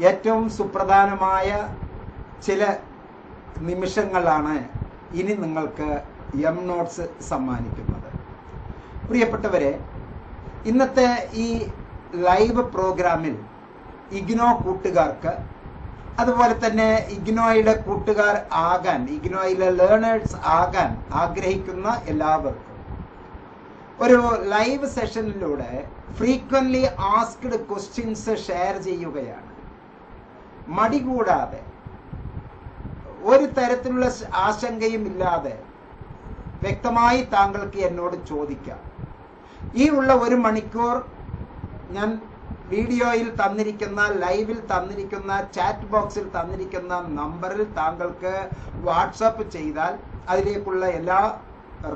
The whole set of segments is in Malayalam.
ഏറ്റവും സുപ്രധാനമായ ചില നിമിഷങ്ങളാണ് ഇനി നിങ്ങൾക്ക് എം നോട്ട്സ് സമ്മാനിക്കുന്നത്. പ്രിയപ്പെട്ടവരെ ഇന്നത്തെ ഈ ലൈവ് പ്രോഗ്രാമിൽ ഇഗ്നോ കൂട്ടുകാർക്ക് അതുപോലെ തന്നെ ഇഗ്നോയുടെ കൂട്ടുകാർ ആകാൻ ഇഗ്നോയിലെ ലേണേഴ്സ് ആകാൻ ആഗ്രഹിക്കുന്ന എല്ലാവർക്കും ഒരു ലൈവ് സെഷനിലൂടെ ഫ്രീക്വൻലി ആസ്ക്ഡ് ക്വസ്റ്റ്യൻസ് ഷെയർ ചെയ്യുകയാണ്. മടി കൂടാതെ ഒരു തരത്തിലുള്ള ആശങ്കയും ഇല്ലാതെ വ്യക്തമായി താങ്കൾക്ക് എന്നോട് ചോദിക്കാം. ഈ ഉള്ള ഒരു മണിക്കൂർ ഞാൻ വീഡിയോയിൽ തന്നിരിക്കുന്ന ലൈവിൽ തന്നിരിക്കുന്ന ചാറ്റ് ബോക്സിൽ തന്നിരിക്കുന്ന നമ്പറിൽ താങ്കൾക്ക് വാട്സപ്പ് ചെയ്താൽ അതിലേക്കുള്ള എല്ലാ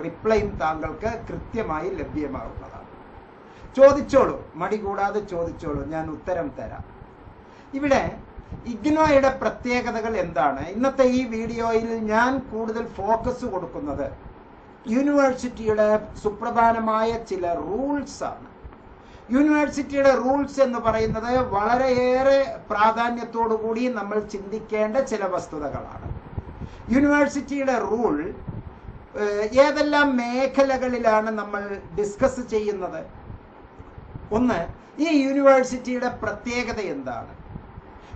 റിപ്ലൈയും താങ്കൾക്ക് കൃത്യമായി ലഭ്യമാകുന്നതാണ്. ചോദിച്ചോളൂ. മടി കൂടാതെ ചോദിച്ചോളൂ. ഞാൻ ഉത്തരം തരാം. ഇവിടെ ഇഗ്നോയുടെ പ്രത്യേകതകൾ എന്താണ്? ഇന്നത്തെ ഈ വീഡിയോയിൽ ഞാൻ കൂടുതൽ ഫോക്കസ് കൊടുക്കുന്നത് യൂണിവേഴ്സിറ്റിയുടെ സുപ്രധാനമായ ചില റൂൾസ് ആണ്. യൂണിവേഴ്സിറ്റിയുടെ റൂൾസ് എന്ന് പറയുന്നത് വളരെയേറെ പ്രാധാന്യത്തോടു കൂടി നമ്മൾ ചിന്തിക്കേണ്ട ചില വസ്തുതകളാണ്. യൂണിവേഴ്സിറ്റിയുടെ റൂൾ ഏതെല്ലാം മേഖലകളിലാണ് നമ്മൾ ഡിസ്കസ് ചെയ്യുന്നത്? ഒന്ന് ഈ യൂണിവേഴ്സിറ്റിയുടെ പ്രത്യേകത എന്താണ്?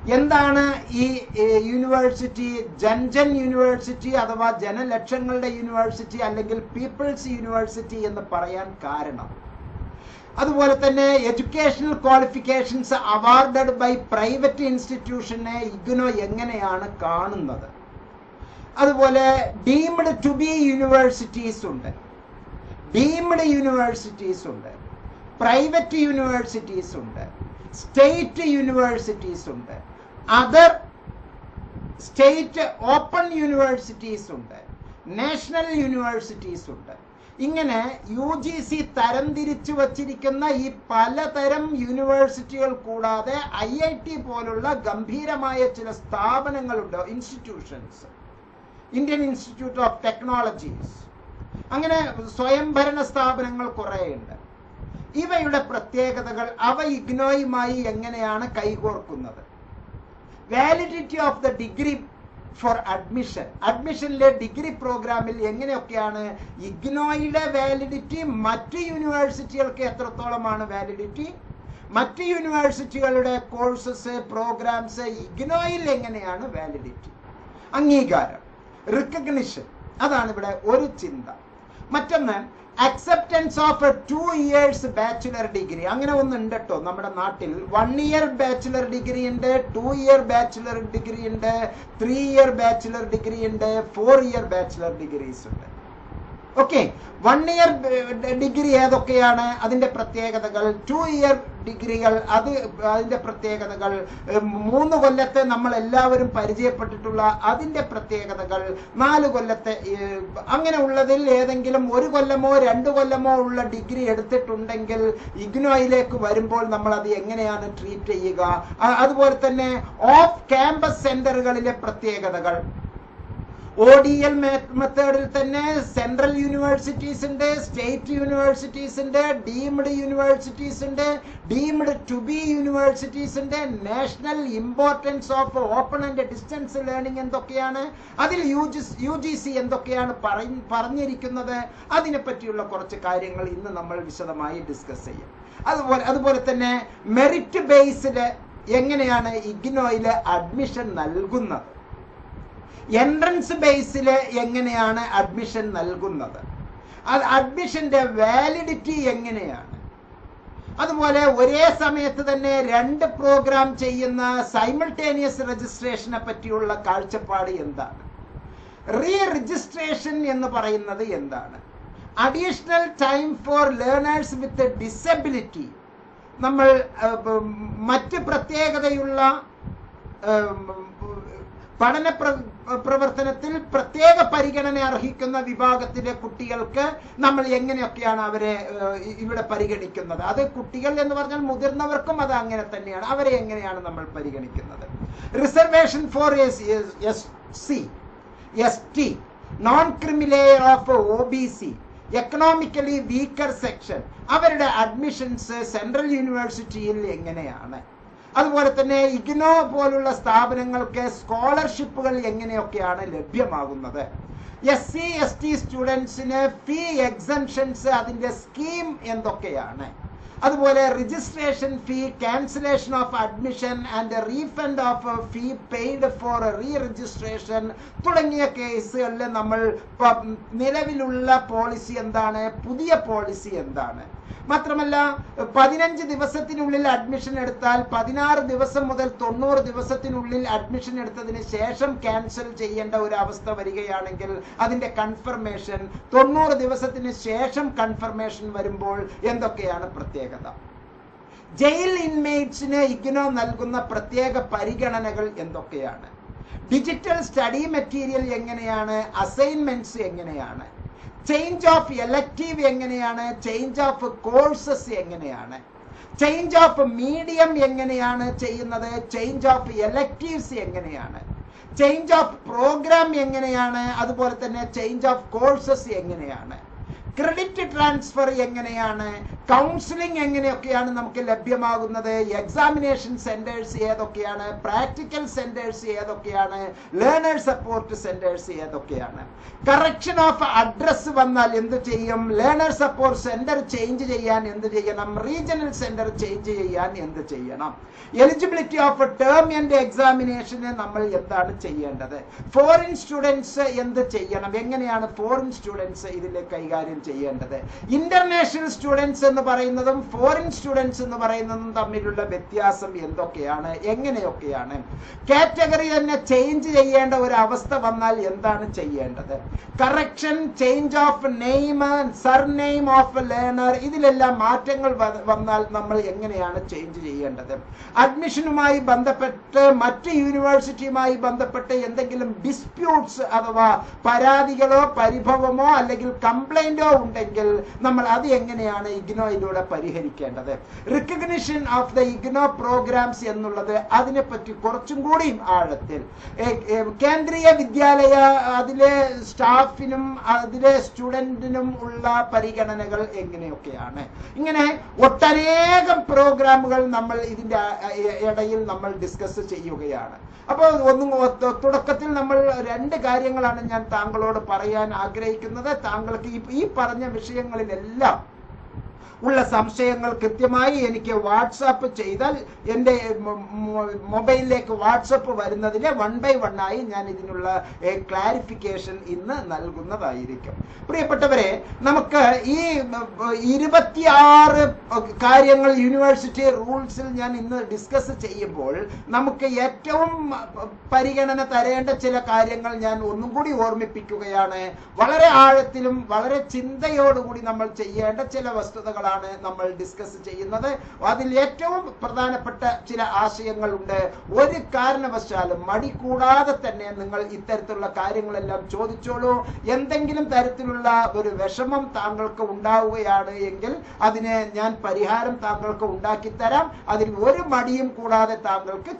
എന്താണ് ഈ യൂണിവേഴ്സിറ്റി ജൻജൻ യൂണിവേഴ്സിറ്റി അഥവാ ജനലക്ഷങ്ങളുടെ യൂണിവേഴ്സിറ്റി അല്ലെങ്കിൽ പീപ്പിൾസ് യൂണിവേഴ്സിറ്റി എന്ന് പറയാൻ കാരണം? അതുപോലെ തന്നെ educational qualifications awarded by private ഇൻസ്റ്റിറ്റ്യൂഷനെ IGNOU എങ്ങനെയാണ് കാണുന്നത്? അതുപോലെ ഡീംഡ് ടു ബി യൂണിവേഴ്സിറ്റീസ് ഉണ്ട്. ഡീംഡ് യൂണിവേഴ്സിറ്റീസ് ഉണ്ട്. പ്രൈവറ്റ് യൂണിവേഴ്സിറ്റീസ് ഉണ്ട്. സ്റ്റേറ്റ് യൂണിവേഴ്സിറ്റീസ് ഉണ്ട്. അതർ സ്റ്റേറ്റ് ഓപ്പൺ യൂണിവേഴ്സിറ്റീസ് ഉണ്ട്. നാഷണൽ യൂണിവേഴ്സിറ്റീസ് ഉണ്ട്. ഇങ്ങനെ യു ജി സി തരം തിരിച്ചു വച്ചിരിക്കുന്ന ഈ പലതരം യൂണിവേഴ്സിറ്റികൾ കൂടാതെ ഐ ഐ ടി പോലുള്ള ഗംഭീരമായ ചില സ്ഥാപനങ്ങളുണ്ട്. Institutions Indian institute of technologies അങ്ങനെ സ്വയംഭരണ സ്ഥാപനങ്ങൾ കുറേയുണ്ട്. ഇവയുടെ പ്രത്യേകതകൾ അവ ഇഗ്നോയുമായി എങ്ങനെയാണ് കൈകോർക്കുന്നത്? Validity of the degree for admission അഡ്മിഷനിലെ degree പ്രോഗ്രാമിൽ എങ്ങനെയൊക്കെയാണ്? ഇഗ്നോയുടെ വാലിഡിറ്റി മറ്റ് യൂണിവേഴ്സിറ്റികൾക്ക് എത്രത്തോളമാണ് വാലിഡിറ്റി മറ്റ് യൂണിവേഴ്സിറ്റികളുടെ കോഴ്സസ് പ്രോഗ്രാംസ് ഇഗ്നോയിൽ എങ്ങനെയാണ് വാലിഡിറ്റി അംഗീകാരം റിക്കഗ്നിഷൻ അതാണ് ഇവിടെ ഒരു ചിന്ത. മറ്റൊന്ന് acceptance of two years bachelor degree അങ്ങനെ ഒന്നുണ്ട് കേട്ടോ നമ്മുടെ നാട്ടിൽ. വൺ ഇയർ ബാച്ചുലർ ഡിഗ്രി ഉണ്ട് ടു ഇയർ ബാച്ചുലർ ഡിഗ്രി ഉണ്ട് ത്രീ ഇയർ ബാച്ചുലർ ഡിഗ്രി ഉണ്ട് ഫോർ ഇയർ ബാച്ചുലർ ഡിഗ്രീസ് ഉണ്ട്. ഓക്കെ വൺ ഇയർ ഡിഗ്രി ഏതൊക്കെയാണ് അതിന്റെ പ്രത്യേകതകൾ? ടു ഇയർ ഡിഗ്രികൾ അത് അതിന്റെ പ്രത്യേകതകൾ. മൂന്ന് കൊല്ലത്തെ നമ്മൾ എല്ലാവരും പരിചയപ്പെട്ടിട്ടുള്ള അതിന്റെ പ്രത്യേകതകൾ. നാല് കൊല്ലത്തെ അങ്ങനെ ഉള്ളതിൽ ഏതെങ്കിലും ഒരു കൊല്ലമോ രണ്ട് കൊല്ലമോ ഉള്ള ഡിഗ്രി എടുത്തിട്ടുണ്ടെങ്കിൽ ഇഗ്നോയിലേക്ക് വരുമ്പോൾ നമ്മൾ അത് എങ്ങനെയാണ് ട്രീറ്റ് ചെയ്യുക? അതുപോലെ തന്നെ ഓഫ് ക്യാമ്പസ് സെന്ററുകളിലെ പ്രത്യേകതകൾ. ഒ ഡി എൽ മെത്തേഡിൽ തന്നെ സെൻട്രൽ യൂണിവേഴ്സിറ്റീസ് ഉണ്ട് സ്റ്റേറ്റ് യൂണിവേഴ്സിറ്റീസ് ഉണ്ട് ഡീംഡ് യൂണിവേഴ്സിറ്റീസ് ഉണ്ട് ഡീംഡ് ടു ബി യൂണിവേഴ്സിറ്റീസ് ഉണ്ട് national importance of open and distance learning എന്തൊക്കെയാണ്? അതിൽ U G U G C എന്തൊക്കെയാണ് പറഞ്ഞിരിക്കുന്നത്? അതിനെപ്പറ്റിയുള്ള കുറച്ച് കാര്യങ്ങൾ ഇന്ന് നമ്മൾ വിശദമായി ഡിസ്കസ് ചെയ്യും. അതുപോലെ അതുപോലെ തന്നെ മെറിറ്റ് ബേസിൽ എങ്ങനെയാണ് ഇഗ്നോയിൽ അഡ്മിഷൻ നൽകുന്നത്? എൻട്രൻസ് ബേസിൽ എങ്ങനെയാണ് അഡ്മിഷൻ നൽകുന്നത്? അത് അഡ്മിഷന്റെ വാലിഡിറ്റി എങ്ങനെയാണ്? അതുപോലെ ഒരേ സമയത്ത് തന്നെ രണ്ട് പ്രോഗ്രാം ചെയ്യുന്ന സൈമിൾട്ടേനിയസ് രജിസ്ട്രേഷനെ പറ്റിയുള്ള കാഴ്ചപ്പാട് എന്താണ്? റീ രജിസ്ട്രേഷൻ എന്ന് പറയുന്നത് എന്താണ്? Additional time for learners with disability നമ്മൾ മറ്റ് പ്രത്യേകതയുള്ള പഠന പ്രവർത്തനത്തിൽ പ്രത്യേക പരിഗണന അർഹിക്കുന്ന വിഭാഗത്തിലെ കുട്ടികൾക്ക് നമ്മൾ എങ്ങനെയൊക്കെയാണ് അവരെ ഇവിടെ പരിഗണിക്കുന്നത്? അത് കുട്ടികൾ എന്ന് പറഞ്ഞാൽ മുതിർന്നവർക്കും അത് അങ്ങനെ തന്നെയാണ്. അവരെ എങ്ങനെയാണ് നമ്മൾ പരിഗണിക്കുന്നത്? Reservation for S S C S T non creamy layer of O B C economically weaker section അവരുടെ അഡ്മിഷൻസ് സെൻട്രൽ യൂണിവേഴ്സിറ്റിയിൽ എങ്ങനെയാണ്? അതുപോലെ തന്നെ ഇഗ്നോ പോലുള്ള സ്ഥാപനങ്ങൾക്ക് സ്കോളർഷിപ്പുകൾ എങ്ങനെയൊക്കെയാണ് ലഭ്യമാകുന്നത്? എസ് സി എസ് ടി സ്റ്റുഡൻസിന് ഫീ എക്സംഷൻസ് അതിന്റെ സ്കീം എന്തൊക്കെയാണ്? അതുപോലെ registration fee cancellation of admission and refund of fee paid for re registration തുടങ്ങിയ കേസുകളിൽ നമ്മൾ നിലവിലുള്ള പോളിസി എന്താണ്? പുതിയ പോളിസി എന്താണ്? മാത്രമല്ല പതിനഞ്ച് ദിവസത്തിനുള്ളിൽ അഡ്മിഷൻ എടുത്താൽ പതിനാറ് ദിവസം മുതൽ തൊണ്ണൂറ് ദിവസത്തിനുള്ളിൽ അഡ്മിഷൻ എടുത്തതിന് ശേഷം ക്യാൻസൽ ചെയ്യേണ്ട ഒരു അവസ്ഥ വരികയാണെങ്കിൽ അതിന്റെ കൺഫർമേഷൻ തൊണ്ണൂറ് ദിവസത്തിന് ശേഷം കൺഫർമേഷൻ വരുമ്പോൾ എന്തൊക്കെയാണ് പ്രത്യേകത? ജയിൽ ഇൻമേറ്റ്സിന് ഇഗ്നോ നൽകുന്ന പ്രത്യേക പരിഗണനകൾ എന്തൊക്കെയാണ്? ഡിജിറ്റൽ സ്റ്റഡി മെറ്റീരിയൽ എങ്ങനെയാണ്? അസൈൻമെന്റ്സ് എങ്ങനെയാണ്? ചേഞ്ച് ഓഫ് എലക്റ്റീവ് എങ്ങനെയാണ്? ചേഞ്ച് ഓഫ് കോഴ്സസ് എങ്ങനെയാണ്? ചേഞ്ച് ഓഫ് മീഡിയം എങ്ങനെയാണ് ചെയ്യുന്നത്? ചേഞ്ച് ഓഫ് എലക്റ്റീവ്സ് എങ്ങനെയാണ്? ചേഞ്ച് ഓഫ് പ്രോഗ്രാം എങ്ങനെയാണ്? അതുപോലെ തന്നെ ചേഞ്ച് ഓഫ് കോഴ്സസ് എങ്ങനെയാണ്? ക്രെഡിറ്റ് ട്രാൻസ്ഫർ എങ്ങനെയാണ്? കൗൺസിലിംഗ് എങ്ങനെയൊക്കെയാണ് നമുക്ക് ലഭ്യമാകുന്നത്? എക്സാമിനേഷൻ സെന്റേഴ്സ് ഏതൊക്കെയാണ്? പ്രാക്ടിക്കൽ സെന്റേഴ്സ് ഏതൊക്കെയാണ്? ലേണേഴ്സ് സപ്പോർട്ട് സെന്റേഴ്സ് ഏതൊക്കെയാണ്? കറക്ഷൻ ഓഫ് അഡ്രസ് വന്നാൽ എന്ത് ചെയ്യും? ലേണർ സപ്പോർട്ട് സെന്റർ ചേഞ്ച് ചെയ്യാൻ എന്ത് ചെയ്യണം? റീജിയണൽ സെന്റർ ചേഞ്ച് ചെയ്യാൻ എന്ത് ചെയ്യണം? എലിജിബിലിറ്റി ഓഫ് ടേം ആൻഡ് എക്സാമിനേഷന് നമ്മൾ എന്താണ് ചെയ്യേണ്ടത്? ഫോറിൻ സ്റ്റുഡൻസ് എന്ത് ചെയ്യണം? എങ്ങനെയാണ് ഫോറിൻ സ്റ്റുഡൻസ് ഇതിൽ കൈകാര്യം ചെയ്യേണ്ടത്. ഇന്റർനാഷണൽ സ്റ്റുഡൻസ് എന്ന് പറയുന്നതും ഫോറിൻ സ്റ്റുഡൻസ് എന്ന് പറയുന്നതും തമ്മിലുള്ള വ്യത്യാസം എന്തൊക്കെയാണ്? എങ്ങനെയൊക്കെയാണ്? കാറ്റഗറി തന്നെ ചേഞ്ച് ചെയ്യേണ്ട ഒരു അവസ്ഥ വന്നാൽ എന്താണ് ചെയ്യേണ്ടത്? Correction change of name surname of learner ഇതിലെല്ലാം മാറ്റങ്ങൾ വന്നാൽ നമ്മൾ എങ്ങനെയാണ് ചേഞ്ച് ചെയ്യേണ്ടത്? അഡ്മിഷനുമായി ബന്ധപ്പെട്ട് മറ്റ് യൂണിവേഴ്സിറ്റിയുമായി ബന്ധപ്പെട്ട് എന്തെങ്കിലും ഡിസ്പ്യൂട്ട്സ് അഥവാ പരാതികളോ പരിഭവമോ അല്ലെങ്കിൽ കംപ്ലൈന്റോ ഉണ്ടെങ്കിൽ നമ്മൾ അത് എങ്ങനെയാണ് ഇഗ്നോയിലൂടെ പരിഹരിക്കേണ്ടത്? Recognition of the IGNOU programmes എന്നുള്ളത് അതിനെപ്പറ്റി കുറച്ചും കൂടിയും ആഴത്തിൽ. കേന്ദ്രീയ വിദ്യാലയ അതിലെ സ്റ്റാഫിനും അതിലെ സ്റ്റുഡന്റിനും ഉള്ള പരിഗണനകൾ എങ്ങനെയൊക്കെയാണ്? ഇങ്ങനെ ഒട്ടനേകം പ്രോഗ്രാമുകൾ നമ്മൾ ഇതിന്റെ ഇടയിൽ നമ്മൾ ഡിസ്കസ് ചെയ്യുകയാണ്. അപ്പോൾ ഒന്നും തുടക്കത്തിൽ നമ്മൾ രണ്ട് കാര്യങ്ങളാണ് ഞാൻ താങ്കളോട് പറയാൻ ആഗ്രഹിക്കുന്നത്. താങ്കൾക്ക് ഈ പറഞ്ഞ വിഷയങ്ങളിലെല്ലാം ഉള്ള സംശയങ്ങൾ കൃത്യമായി എനിക്ക് വാട്സാപ്പ് ചെയ്താൽ എന്റെ മൊബൈലിലേക്ക് വാട്സപ്പ് വരുന്നതിന് വൺ ബൈ വൺ ആയി ഞാൻ ഇതിനുള്ള ക്ലാരിഫിക്കേഷൻ ഇന്ന് നൽകുന്നതായിരിക്കും. പ്രിയപ്പെട്ടവരെ നമുക്ക് ഈ ഇരുപത്തിയാറ് കാര്യങ്ങൾ യൂണിവേഴ്സിറ്റി റൂൾസിൽ ഞാൻ ഇന്ന് ഡിസ്കസ് ചെയ്യുമ്പോൾ നമുക്ക് ഏറ്റവും പരിഗണന തരേണ്ട ചില കാര്യങ്ങൾ ഞാൻ ഒന്നും കൂടി ഓർമ്മിപ്പിക്കുകയാണ്. വളരെ ആഴത്തിലും വളരെ ചിന്തയോടുകൂടി നമ്മൾ ചെയ്യേണ്ട ചില വസ്തുതകളാണ് നമ്മൾ ഡിസ്കസ് ചെയ്യുന്നത്. അതിൽ ഏറ്റവും പ്രധാനപ്പെട്ട ചില ആശയങ്ങളുണ്ട്. ഒരു കാരണവശാലും മടി കൂടാതെ തന്നെ നിങ്ങൾ ഇത്തരത്തിലുള്ള കാര്യങ്ങളെല്ലാം ചോദിച്ചോളൂ. എന്തെങ്കിലും തരത്തിലുള്ള ഒരു വിഷമം താങ്കൾക്ക് ഉണ്ടാവുകയാണ് എങ്കിൽ അതിന് ഞാൻ പരിഹാരം താങ്കൾക്ക് ഉണ്ടാക്കി തരാം അതിൽ ഒരു മടിയും കൂടാതെ താങ്കൾക്ക്